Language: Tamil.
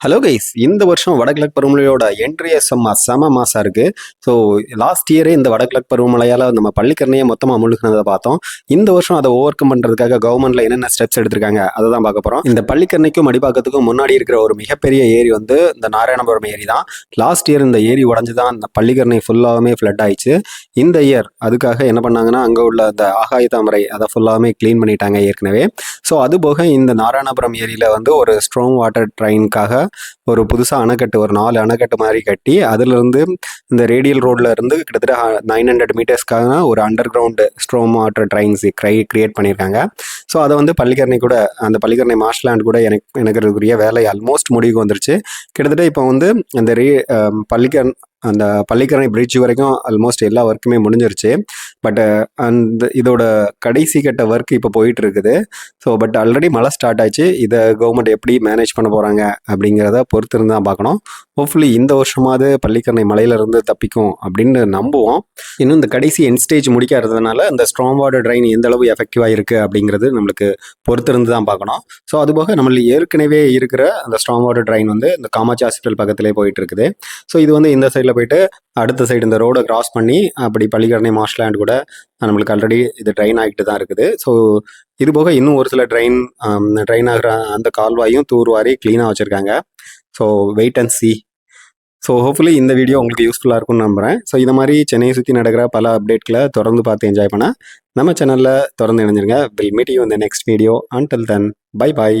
ஹலோ கைஸ் இந்த வருஷம் வடகிழக்கு பருவமழையோட என்ட்ரிய செம்ம செம மாசா இருக்கு. ஸோ லாஸ்ட் இயரே இந்த வடகிழக்கு பருவமழையால் நம்ம பள்ளிக்கரணையை மொத்தமாக முழுகினதை பார்த்தோம். இந்த வருஷம் அதை ஓவர் கம் பண்ணுறதுக்காக கவர்மெண்ட்ல என்னென்ன ஸ்டெப்ஸ் எடுத்திருக்காங்க அதை தான் பார்க்க போகிறோம் இந்த பள்ளிக்கரணைக்கும் அடிப்பாக்கத்துக்கும் முன்னாடி இருக்கிற ஒரு மிகப்பெரிய ஏரி வந்து இந்த நாராயணபுரம் ஏரி தான். லாஸ்ட் இயர் இந்த ஏரி உடஞ்சு தான் இந்த பள்ளிக்கரணை ஃபுல்லாகவே ஃப்ளட் ஆயிடுச்சு. இந்த இயர் அதுக்காக என்ன பண்ணாங்கன்னா அங்கே உள்ள அந்த ஆகாய தாமரை அதை ஃபுல்லாகவே க்ளீன் பண்ணிட்டாங்க ஏற்கனவே. ஸோ அது போக இந்த நாராயணபுரம் ஏரியில் வந்து ஒரு ஸ்ட்ராங் வாட்டர் ட்ரெயினுக்காக ஒரு புதுசாக அணைக்கட்டு ஒரு நாலு அணைக்கட்டு மாதிரி கட்டி அதுலேருந்து இந்த ரேடியல் ரோடில் இருந்து கிட்டத்தட்ட நைன் ஹண்ட்ரட் மீட்டர்ஸ்க்காக ஒரு underground storm water drains க்ரை கிரியேட் பண்ணியிருக்காங்க ஸோ அதை வந்து பள்ளிக்கரணை கூட அந்த பள்ளிக்கரணை மார்ஷ்லாண்ட் கூட எனக்கு எனக்கு இருக்கிற வேலை ஆல்மோஸ்ட் முடிவுக்கு வந்துருச்சு. கிட்டத்தட்ட இப்போ வந்து அந்த ரே பள்ளிக்கரண் அந்த பள்ளிக்கரணை பிரிட்ஜ் வரைக்கும் ஆல்மோஸ்ட் எல்லா ஒர்க்குமே முடிஞ்சிருச்சு. பட் uh, அந்த இதோட கடைசி கட்ட ஒர்க் இப்போ போயிட்டு இருக்குது ஸோ பட் ஆல்ரெடி மழை ஸ்டார்ட் ஆச்சு. இதை கவர்மெண்ட் எப்படி மேனேஜ் பண்ண போகிறாங்க அப்படிங்கிறத பொறுத்து இருந்து தான் பார்க்கணும். ஹோப்ஃபுல்லி இந்த வருஷமாவது பள்ளிக்கரணை மலையிலிருந்து தப்பிக்கும் அப்படின்னு நம்புவோம். இன்னும் இந்த கடைசி என் ஸ்டேஜ் முடிக்காததுனால இந்த ஸ்ட்ராங் வாட்டர் ட்ரைன் எந்த அளவு எஃபெக்டிவாக இருக்குது அப்படிங்கிறது நம்மளுக்கு பொறுத்திருந்து தான் பார்க்கணும். ஸோ அதுபோக நம்மள ஏற்கனவே இருக்கிற அந்த ஸ்ட்ராங் வாட்டர் ட்ரைன் வந்து இந்த காமாட்சி ஹாஸ்பிட்டல் பக்கத்திலே போயிட்டு இருக்குது ஸோ இது வந்து இந்த சைடில் போயிட்டு அடுத்த சைடு இந்த ரோடை கிராஸ் பண்ணி அப்படி பள்ளிக்கரணை மார்ஷ்லேண்ட் கூட நம்மளுக்கு ஆல்ரெடி இது ட்ரெயின் ஆகிட்டு தான் இருக்குது. ஸோ இது போக இன்னும் ஒரு சில ட்ரெயின் ட்ரெயின் ஆகிற அந்த கால்வாயும் தூர்வாரி க்ளீனாக வச்சுருக்காங்க. So wait and see so hopefully இந்த வீடியோ உங்களுக்கு யூஸ்ஃபுல்லாக இருக்கும்னு நம்புகிறேன் ஸோ இந்த மாதிரி சென்னையை சுற்றி நடக்கிற பல அப்டேட்களை தொடர்ந்து பார்த்து என்ஜாய் பண்ணால் நம்ம சேனலில் தொடர்ந்து இணைஞ்சிருங்க. வில் மீட் யூ இந்த next video until then bye bye